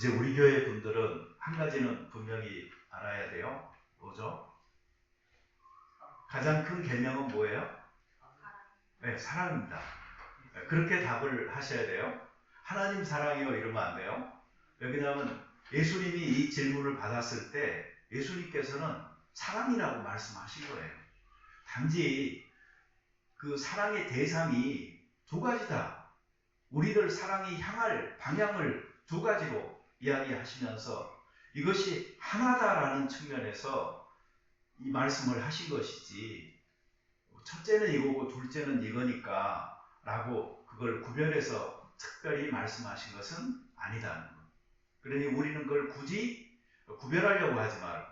이제 우리 교회 분들은 한 가지는 분명히 알아야 돼요. 뭐죠? 가장 큰 계명은 뭐예요? 네, 사랑입니다. 네, 그렇게 답을 하셔야 돼요. 하나님 사랑이요 이러면 안 돼요. 왜냐하면 예수님이 이 질문을 받았을 때 예수님께서는 사랑이라고 말씀하신 거예요. 단지 그 사랑의 대상이 두 가지다. 우리를 사랑이 향할 방향을 두 가지로 이야기하시면서 이것이 하나다라는 측면에서 이 말씀을 하신 것이지 첫째는 이거고 둘째는 이거니까 라고 그걸 구별해서 특별히 말씀하신 것은 아니다는 것. 그러니 우리는 그걸 굳이 구별하려고 하지 말고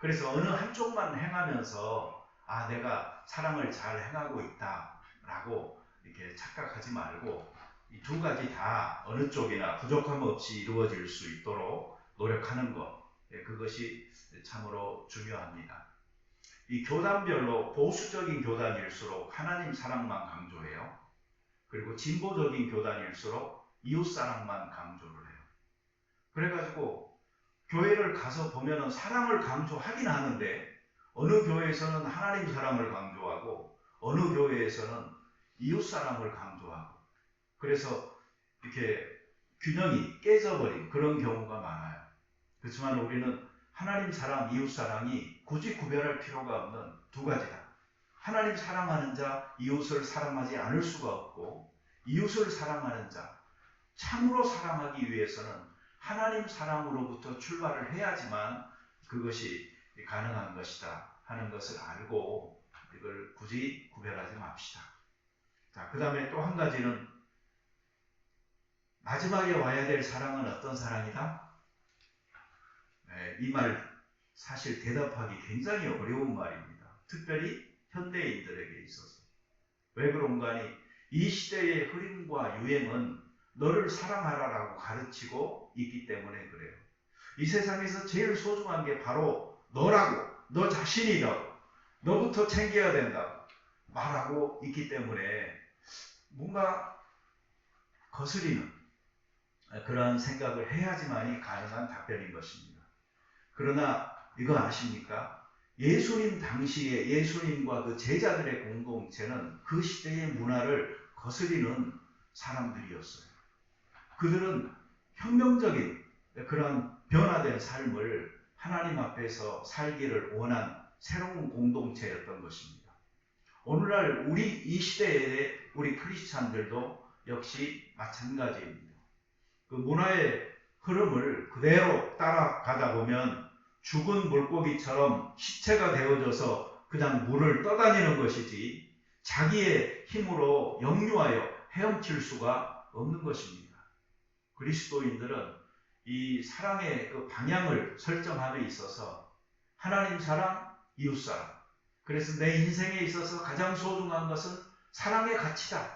그래서 어느 한쪽만 행하면서 아 내가 사랑을 잘 행하고 있다 라고 이렇게 착각하지 말고 이 두 가지 다 어느 쪽이나 부족함 없이 이루어질 수 있도록 노력하는 것 예, 그것이 참으로 중요합니다. 이 교단별로 보수적인 교단일수록 하나님 사랑만 강조해요. 그리고 진보적인 교단일수록 이웃 사랑만 강조를 해요. 그래가지고 교회를 가서 보면은 사랑을 강조하긴 하는데 어느 교회에서는 하나님 사랑을 강조하고 어느 교회에서는 이웃 사랑을 강조하고 그래서 이렇게 균형이 깨져버린 그런 경우가 많아요. 그렇지만 우리는 하나님 사랑, 이웃 사랑이 굳이 구별할 필요가 없는 두 가지다. 하나님 사랑하는 자, 이웃을 사랑하지 않을 수가 없고, 이웃을 사랑하는 자, 참으로 사랑하기 위해서는 하나님 사랑으로부터 출발을 해야지만 그것이 가능한 것이다 하는 것을 알고 이걸 굳이 구별하지 맙시다. 자, 그 다음에 또 한 가지는 마지막에 와야 될 사랑은 어떤 사랑이다? 네, 이말 사실 대답하기 굉장히 어려운 말입니다. 특별히 현대인들에게 있어서. 왜 그런가 하니 이 시대의 흐름과 유행은 너를 사랑하라라고 가르치고 있기 때문에 그래요. 이 세상에서 제일 소중한 게 바로 너라고, 너 자신이라고, 너부터 챙겨야 된다고 말하고 있기 때문에 뭔가 거스리는 그러한 생각을 해야지만이 가능한 답변인 것입니다. 그러나 이거 아십니까? 예수님 당시에 예수님과 그 제자들의 공동체는 그 시대의 문화를 거스리는 사람들이었어요. 그들은 혁명적인 그런 변화된 삶을 하나님 앞에서 살기를 원한 새로운 공동체였던 것입니다. 오늘날 우리 이 시대의 우리 크리스찬들도 역시 마찬가지입니다. 그 문화의 흐름을 그대로 따라가다 보면 죽은 물고기처럼 시체가 되어져서 그냥 물을 떠다니는 것이지 자기의 힘으로 역류하여 헤엄칠 수가 없는 것입니다. 그리스도인들은 이 사랑의 그 방향을 설정함에 있어서 하나님 사랑, 이웃 사랑. 그래서 내 인생에 있어서 가장 소중한 것은 사랑의 가치다.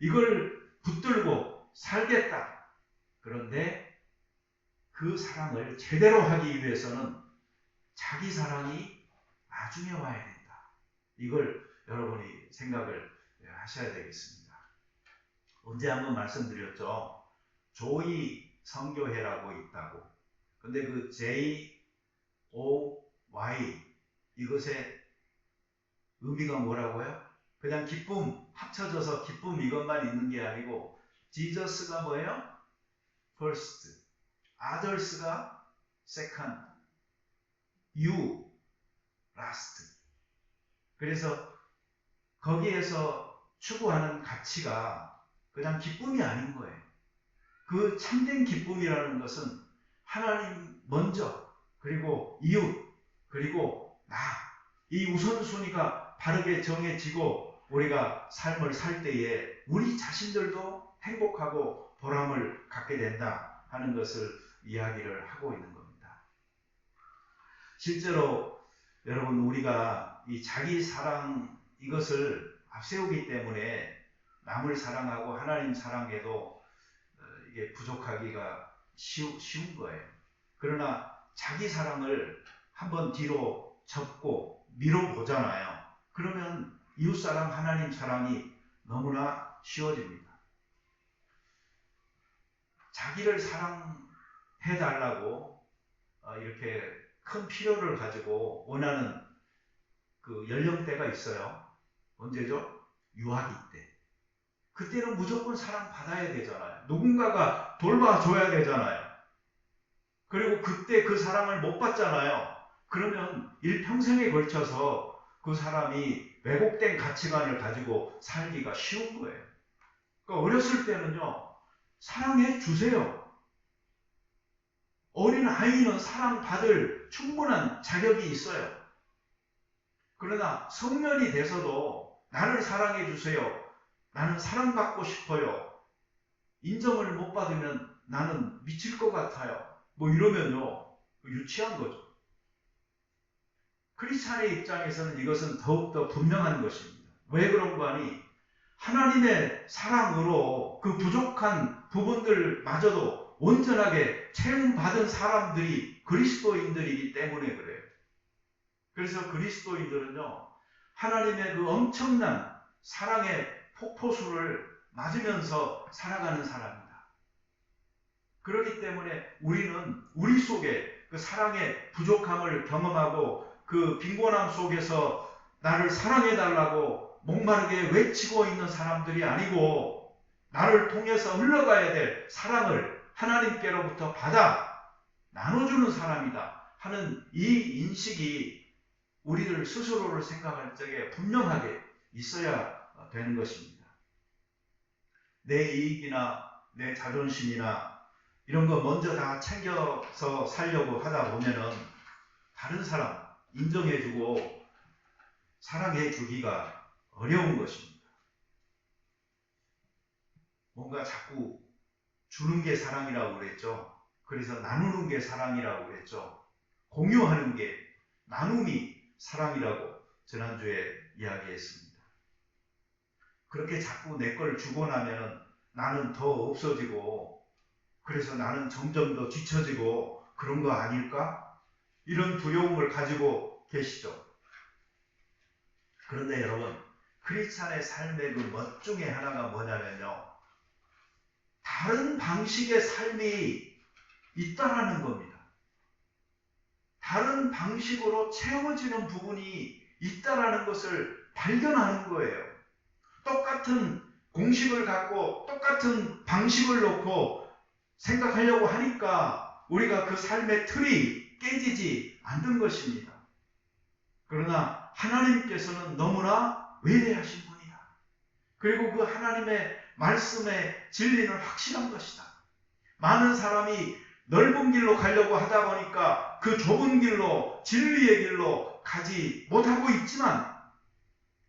이걸 붙들고 살겠다. 그런데 그 사랑을 제대로 하기 위해서는 자기 사랑이 나중에 와야 된다. 이걸 여러분이 생각을 하셔야 되겠습니다. 언제 한번 말씀드렸죠. 조이 성교회라고 있다고. 근데 그 J, O, Y 이것의 의미가 뭐라고요? 그냥 기쁨 합쳐져서 기쁨 이것만 있는 게 아니고 지저스가 뭐예요? First, others가 second, you last. 그래서 거기에서 추구하는 가치가 그냥 기쁨이 아닌 거예요. 그 참된 기쁨이라는 것은 하나님 먼저, 그리고 이웃, 그리고 나. 이 우선순위가 바르게 정해지고 우리가 삶을 살 때에 우리 자신들도 행복하고 보람을 갖게 된다 하는 것을 이야기를 하고 있는 겁니다. 실제로 여러분 우리가 이 자기 사랑 이것을 앞세우기 때문에 남을 사랑하고 하나님 사랑에도 어, 이게 부족하기가 쉬우, 쉬운 거예요. 그러나 자기 사랑을 한번 뒤로 접고 밀어보잖아요. 그러면 이웃 사랑, 하나님 사랑이 너무나 쉬워집니다. 자기를 사랑해 해달라고 어, 이렇게 큰 필요를 가지고 원하는 그 연령대가 있어요. 언제죠? 유아기 때. 그때는 무조건 사랑받아야 되잖아요. 누군가가 돌봐줘야 되잖아요. 그리고 그때 그 사랑을 못 받잖아요. 그러면 일평생에 걸쳐서 그 사람이 왜곡된 가치관을 가지고 살기가 쉬운 거예요. 그러니까 어렸을 때는요, 사랑해 주세요. 어린 아이는 사랑받을 충분한 자격이 있어요. 그러나 성년이 돼서도 나를 사랑해 주세요. 나는 사랑받고 싶어요. 인정을 못 받으면 나는 미칠 것 같아요. 뭐 이러면요. 유치한 거죠. 크리스찬의 입장에서는 이것은 더욱더 분명한 것입니다. 왜 그런가 하니 하나님의 사랑으로 그 부족한 부분들마저도 온전하게 체험받은 사람들이 그리스도인들이기 때문에 그래요. 그래서 그리스도인들은요, 하나님의 그 엄청난 사랑의 폭포수를 맞으면서 살아가는 사람입니다. 그렇기 때문에 우리는 우리 속에 그 사랑의 부족함을 경험하고 그 빈곤함 속에서 나를 사랑해달라고 목마르게 외치고 있는 사람들이 아니고 나를 통해서 흘러가야 될 사랑을 하나님께로부터 받아 나눠주는 사람이다 하는 이 인식이 우리들 스스로를 생각할 적에 분명하게 있어야 되는 것입니다. 내 이익이나 내 자존심이나 이런 거 먼저 다 챙겨서 살려고 하다 보면은 다른 사람 인정해주고 사랑해주기가 어려운 것입니다. 뭔가 자꾸 주는 게 사랑이라고 그랬죠. 그래서 나누는 게 사랑이라고 그랬죠. 공유하는 게 나눔이 사랑이라고 지난주에 이야기했습니다. 그렇게 자꾸 내 걸 주고 나면 나는 더 없어지고 그래서 나는 점점 더 뒤처지고 그런 거 아닐까? 이런 두려움을 가지고 계시죠. 그런데 여러분, 크리스찬의 삶의 그 멋 중에 하나가 뭐냐면요. 다른 방식의 삶이 있다라는 겁니다. 다른 방식으로 채워지는 부분이 있다라는 것을 발견하는 거예요. 똑같은 공식을 갖고 똑같은 방식을 놓고 생각하려고 하니까 우리가 그 삶의 틀이 깨지지 않는 것입니다. 그러나 하나님께서는 너무나 외대하신 분이다. 그리고 그 하나님의 말씀의 진리는 확실한 것이다. 많은 사람이 넓은 길로 가려고 하다 보니까 그 좁은 길로 진리의 길로 가지 못하고 있지만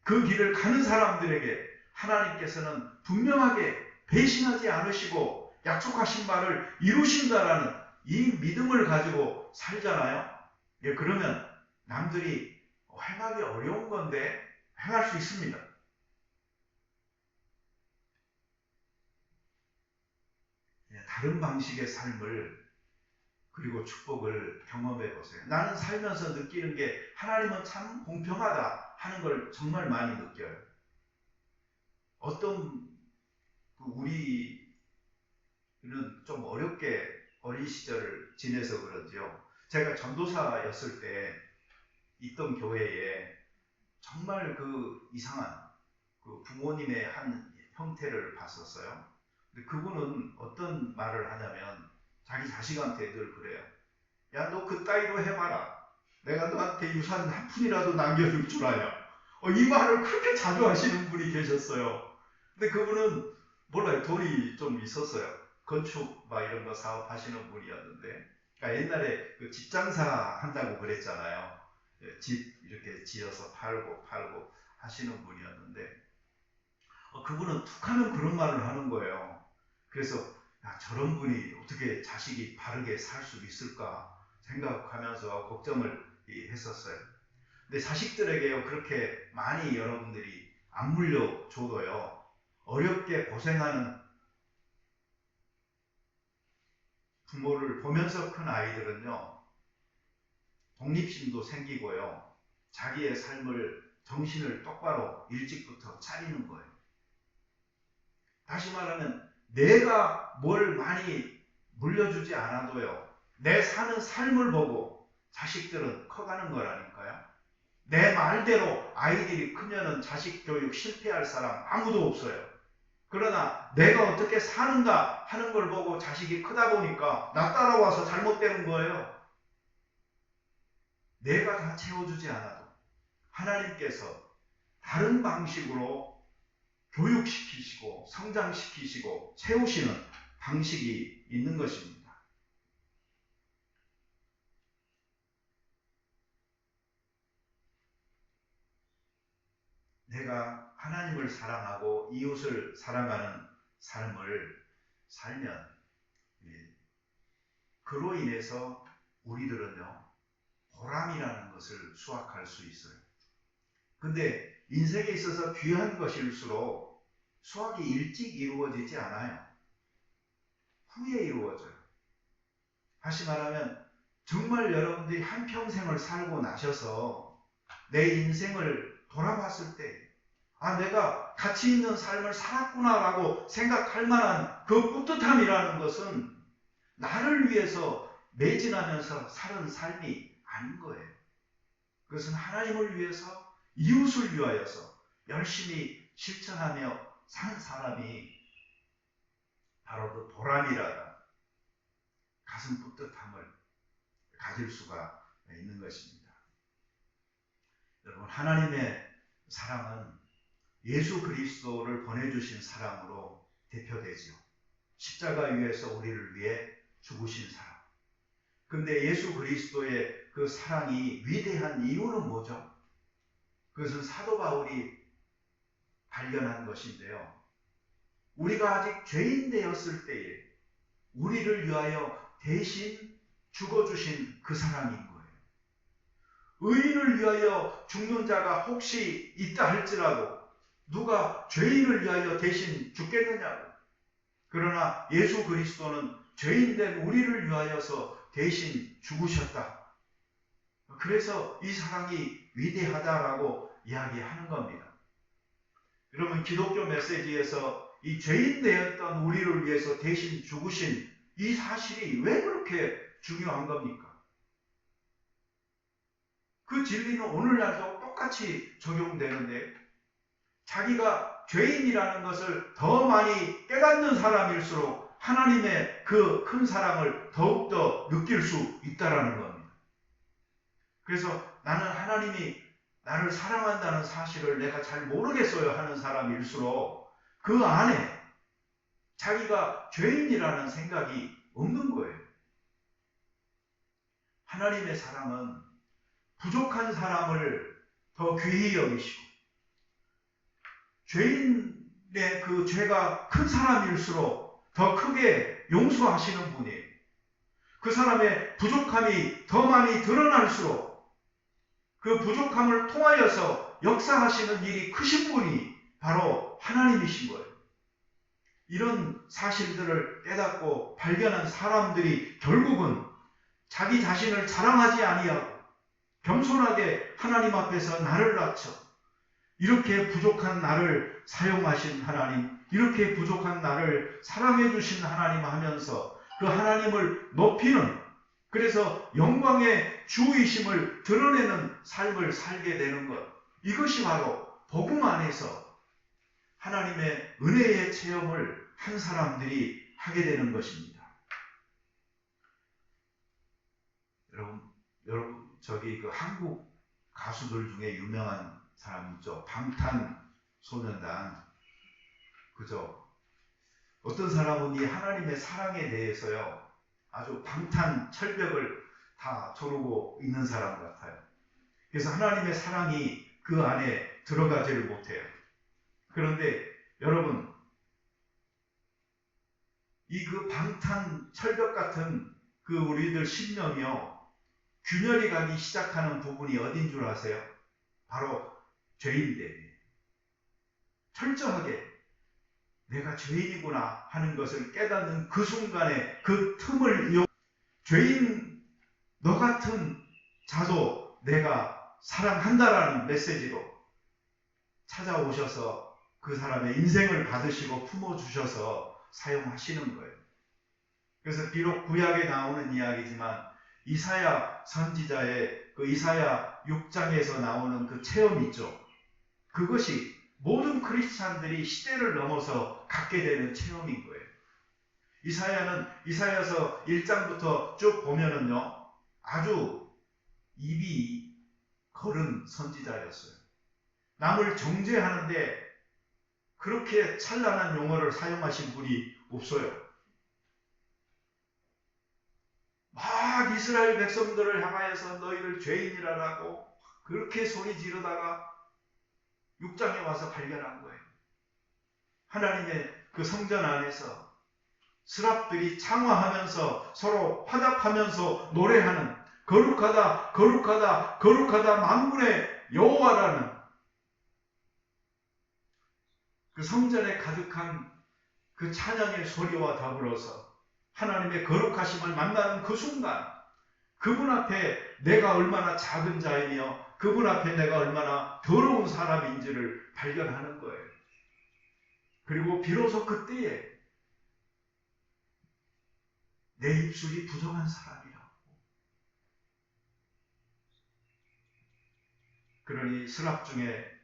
그 길을 가는 사람들에게 하나님께서는 분명하게 배신하지 않으시고 약속하신 바를 이루신다라는 이 믿음을 가지고 살잖아요. 예, 그러면 남들이 행하기 어려운 건데 행할 수 있습니다. 예, 다른 방식의 삶을 그리고 축복을 경험해 보세요. 나는 살면서 느끼는 게 하나님은 참 공평하다 하는 걸 정말 많이 느껴요. 어떤 그 우리는 좀 어렵게 어린 시절을 지내서 그런지요. 제가 전도사였을 때 있던 교회에 정말 그 이상한 그 부모님의 한 형태를 봤었어요. 그분은 어떤 말을 하냐면 자기 자식한테 늘 그래요. 야, 너 그 따위로 해봐라. 내가 너한테 유산 한 푼이라도 남겨줄 줄 아냐. 어, 이 말을 그렇게 자주 하시는 분이 계셨어요. 근데 그분은 몰라요. 돈이 좀 있었어요. 건축 막 이런 거 사업하시는 분이었는데. 그러니까 옛날에 그 집장사 한다고 그랬잖아요. 예, 집 이렇게 지어서 팔고 팔고 하시는 분이었는데 어, 그분은 툭 하면 그런 말을 하는 거예요. 그래서 야, 저런 분이 어떻게 자식이 바르게 살 수 있을까 생각하면서 걱정을 했었어요. 근데 자식들에게요 그렇게 많이 여러분들이 안 물려줘도요 어렵게 고생하는 부모를 보면서 큰 아이들은요 독립심도 생기고요 자기의 삶을 정신을 똑바로 일찍부터 차리는 거예요. 다시 말하면 내가 뭘 많이 물려주지 않아도요. 내 사는 삶을 보고 자식들은 커가는 거라니까요. 내 말대로 아이들이 크면은 자식 교육 실패할 사람 아무도 없어요. 그러나 내가 어떻게 사는가 하는 걸 보고 자식이 크다 보니까 나 따라와서 잘못되는 거예요. 내가 다 채워주지 않아도 하나님께서 다른 방식으로 교육시키시고 성장시키시고 세우시는 방식이 있는 것입니다. 내가 하나님을 사랑하고 이웃을 사랑하는 삶을 살면 그로 인해서 우리들은요 보람이라는 것을 수확할 수 있어요. 근데 인생에 있어서 귀한 것일수록 수확이 일찍 이루어지지 않아요. 후에 이루어져요. 다시 말하면 정말 여러분들이 한평생을 살고 나셔서 내 인생을 돌아봤을 때, 아, 내가 가치 있는 삶을 살았구나라고 생각할 만한 그 뿌듯함이라는 것은 나를 위해서 매진하면서 사는 삶이 아닌 거예요. 그것은 하나님을 위해서 이웃을 위하여서 열심히 실천하며 사는 사람이 바로 그 보람이라다 가슴 뿌듯함을 가질 수가 있는 것입니다. 여러분 하나님의 사랑은 예수 그리스도를 보내주신 사랑으로 대표되지요. 십자가 위에서 우리를 위해 죽으신 사랑. 근데 예수 그리스도의 그 사랑이 위대한 이유는 뭐죠? 그것은 사도 바울이 발견한 것인데요. 우리가 아직 죄인 되었을 때에 우리를 위하여 대신 죽어주신 그 사랑인 거예요. 의인을 위하여 죽는 자가 혹시 있다 할지라도 누가 죄인을 위하여 대신 죽겠느냐고. 그러나 예수 그리스도는 죄인된 우리를 위하여서 대신 죽으셨다. 그래서 이 사랑이 위대하다라고 이야기하는 겁니다. 여러분 기독교 메시지에서 이 죄인 되었던 우리를 위해서 대신 죽으신 이 사실이 왜 그렇게 중요한 겁니까? 그 진리는 오늘날도 똑같이 적용되는데 자기가 죄인이라는 것을 더 많이 깨닫는 사람일수록 하나님의 그 큰 사랑을 더욱더 느낄 수 있다라는 겁니다. 그래서 나는 하나님이 나를 사랑한다는 사실을 내가 잘 모르겠어요 하는 사람일수록 그 안에 자기가 죄인이라는 생각이 없는 거예요. 하나님의 사랑은 부족한 사람을 더 귀히 여기시고 죄인의 그 죄가 큰 사람일수록 더 크게 용서하시는 분이에요. 그 사람의 부족함이 더 많이 드러날수록 그 부족함을 통하여서 역사하시는 일이 크신 분이 바로 하나님이신 거예요. 이런 사실들을 깨닫고 발견한 사람들이 결국은 자기 자신을 자랑하지 아니하고 겸손하게 하나님 앞에서 나를 낮춰 이렇게 부족한 나를 사용하신 하나님, 이렇게 부족한 나를 사랑해 주신 하나님 하면서 그 하나님을 높이는 그래서 영광의 주이심을 드러내는 삶을 살게 되는 것. 이것이 바로 복음 안에서 하나님의 은혜의 체험을 한 사람들이 하게 되는 것입니다. 여러분, 여러분, 저기 그 한국 가수들 중에 유명한 사람 있죠. 방탄소년단. 그죠? 어떤 사람은 이 하나님의 사랑에 대해서요. 아주 방탄 철벽을 다 조르고 있는 사람 같아요. 그래서 하나님의 사랑이 그 안에 들어가지를 못해요. 그런데 여러분, 이 그 방탄 철벽 같은 그 우리들 신념이요, 균열이 가기 시작하는 부분이 어딘 줄 아세요? 바로 죄인됨이에요. 철저하게 내가 죄인이구나 하는 것을 깨닫는 그 순간에 그 틈을 이용 죄인 너 같은 자도 내가 사랑한다라는 메시지로 찾아오셔서 그 사람의 인생을 받으시고 품어주셔서 사용하시는 거예요. 그래서 비록 구약에 나오는 이야기지만 이사야 선지자의 그 이사야 6장에서 나오는 그 체험 있죠. 그것이 모든 크리스찬들이 시대를 넘어서 갖게 되는 체험인 거예요. 이사야는 이사야서 1장부터 쭉 보면은요. 아주 입이 거른 선지자였어요. 남을 정죄하는데 그렇게 찬란한 용어를 사용하신 분이 없어요. 막 이스라엘 백성들을 향하여서 너희를 죄인이라라고 그렇게 소리 지르다가 6장에 와서 발견한 거예요. 하나님의 그 성전 안에서 스랍들이 창화하면서 서로 화답하면서 노래하는 거룩하다 거룩하다 거룩하다 만군의 여호와라는 그 성전에 가득한 그 찬양의 소리와 더불어서 하나님의 거룩하심을 만나는 그 순간 그분 앞에 내가 얼마나 작은 자이며 그분 앞에 내가 얼마나 더러운 사람인지를 발견하는 거예요. 그리고 비로소 그때에 내 입술이 부정한 사람이라고. 그러니 스랍 중에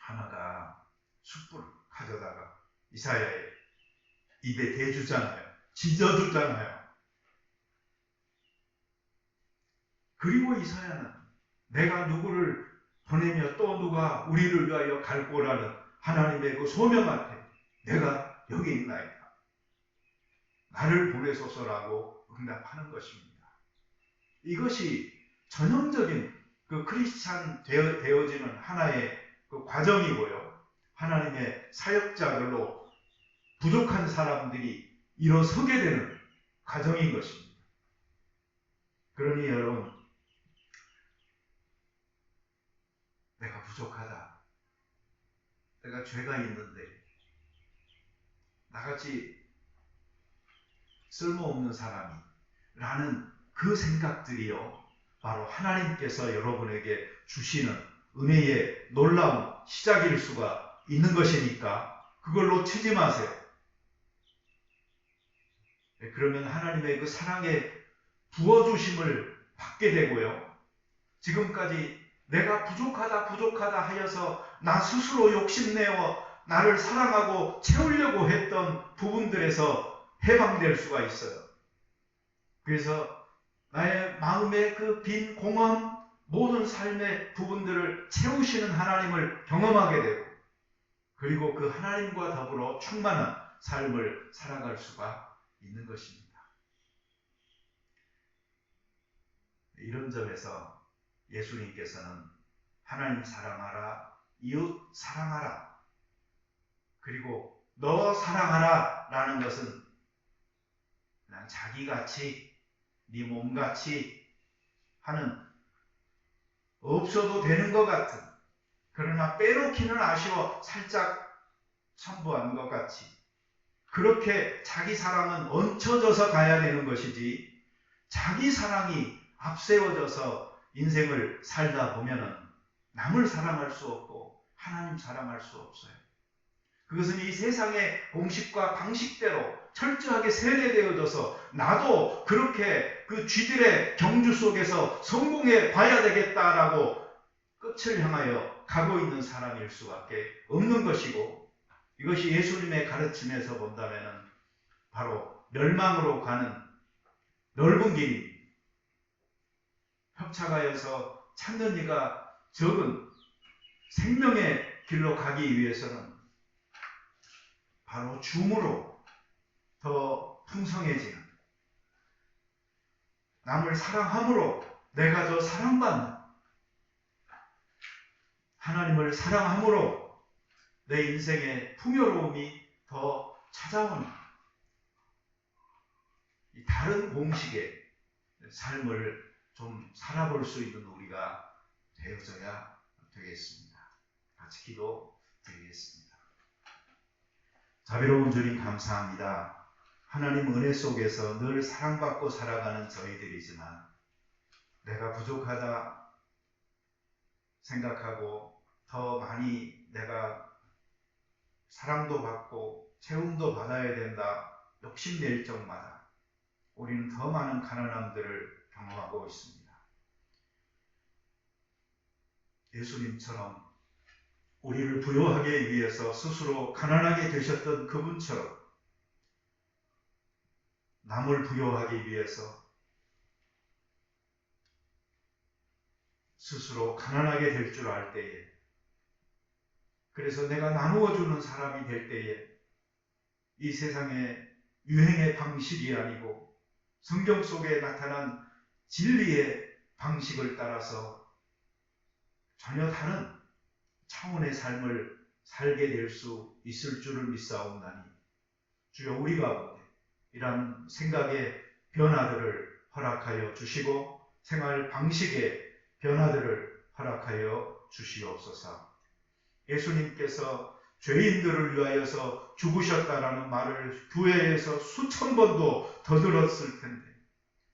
하나가 숯불 가져다가 이사야의 입에 대주잖아요. 짖어주잖아요. 그리고 이사야는 내가 누구를 보내며 또 누가 우리를 위하여 갈 거라는 하나님의 그 소명 앞에 내가 여기 있나이다. 나를 보내소서라고 응답하는 것입니다. 이것이 전형적인 그 크리스찬 되어, 지는 하나의 그 과정이고요. 하나님의 사역자들로 부족한 사람들이 일어서게 되는 과정인 것입니다. 그러니 여러분, 내가 부족하다. 내가 죄가 있는데, 나같이 쓸모없는 사람이, 라는 그 생각들이요, 바로 하나님께서 여러분에게 주시는 은혜의 놀라운 시작일 수가 있는 것이니까, 그걸로 치지 마세요. 네, 그러면 하나님의 그 사랑의 부어주심을 받게 되고요. 지금까지 내가 부족하다, 부족하다 하여서 나 스스로 욕심내어 나를 사랑하고 채우려고 했던 부분들에서 해방될 수가 있어요. 그래서 나의 마음의 그 빈 공허한 모든 삶의 부분들을 채우시는 하나님을 경험하게 되고, 그리고 그 하나님과 더불어 충만한 삶을 살아갈 수가 있는 것입니다. 이런 점에서 예수님께서는 하나님 사랑하라, 이웃 사랑하라, 그리고 너 사랑하라 라는 것은 그냥 자기같이, 네 몸같이 하는 없어도 되는 것 같은 그러나 빼놓기는 아쉬워 살짝 첨부한 것 같이. 그렇게 자기 사랑은 얹혀져서 가야 되는 것이지 자기 사랑이 앞세워져서 인생을 살다 보면은 남을 사랑할 수 없고 하나님 사랑할 수 없어요. 그것은 이 세상의 공식과 방식대로 철저하게 세뇌되어져서 나도 그렇게 그 쥐들의 경주 속에서 성공해 봐야 되겠다라고 끝을 향하여 가고 있는 사람일 수밖에 없는 것이고 이것이 예수님의 가르침에서 본다면 바로 멸망으로 가는 넓은 길입니다. 협착하여서 찾는 이가 적은 생명의 길로 가기 위해서는 바로 줌으로 더 풍성해지는 남을 사랑함으로 내가 더 사랑받는 하나님을 사랑함으로 내 인생의 풍요로움이 더 찾아오는 이 다른 공식의 삶을 좀 살아볼 수 있는 우리가 되어져야 되겠습니다. 같이 기도 드리겠습니다. 자비로운 주님 감사합니다. 하나님 은혜 속에서 늘 사랑받고 살아가는 저희들이지만 내가 부족하다 생각하고 더 많이 내가 사랑도 받고 채움도 받아야 된다. 욕심낼 적마다 우리는 더 많은 가난함들을 경험하고 있습니다. 예수님처럼 우리를 부여하기 위해서 스스로 가난하게 되셨던 그분처럼 남을 부여하기 위해서 스스로 가난하게 될 줄 알 때에 그래서 내가 나누어 주는 사람이 될 때에 이 세상의 유행의 방식이 아니고 성경 속에 나타난 진리의 방식을 따라서 전혀 다른 차원의 삶을 살게 될 수 있을 줄을 믿사옵나니 주여 우리 가운데 이러한 생각의 변화들을 허락하여 주시고 생활 방식의 변화들을 허락하여 주시옵소서. 예수님께서 죄인들을 위하여서 죽으셨다라는 말을 교회에서 수천 번도 더 들었을 텐데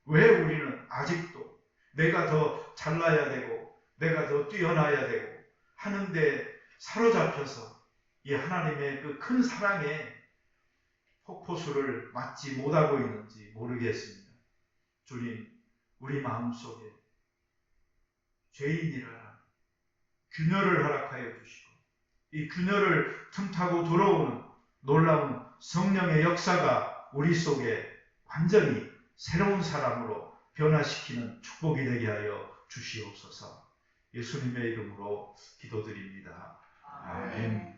왜 우리는 아직도 내가 더 잘나야 되고 내가 더 뛰어나야 되고 하는데 사로잡혀서 이 하나님의 그 큰 사랑에 폭포수를 맞지 못하고 있는지 모르겠습니다. 주님, 우리 마음속에 죄인이라 균열을 허락하여 주시고 이 균열을 틈타고 들어오는 놀라운 성령의 역사가 우리 속에 완전히 새로운 사람으로 변화시키는 축복이 되게 하여 주시옵소서. 예수님의 이름으로 기도드립니다. 아멘.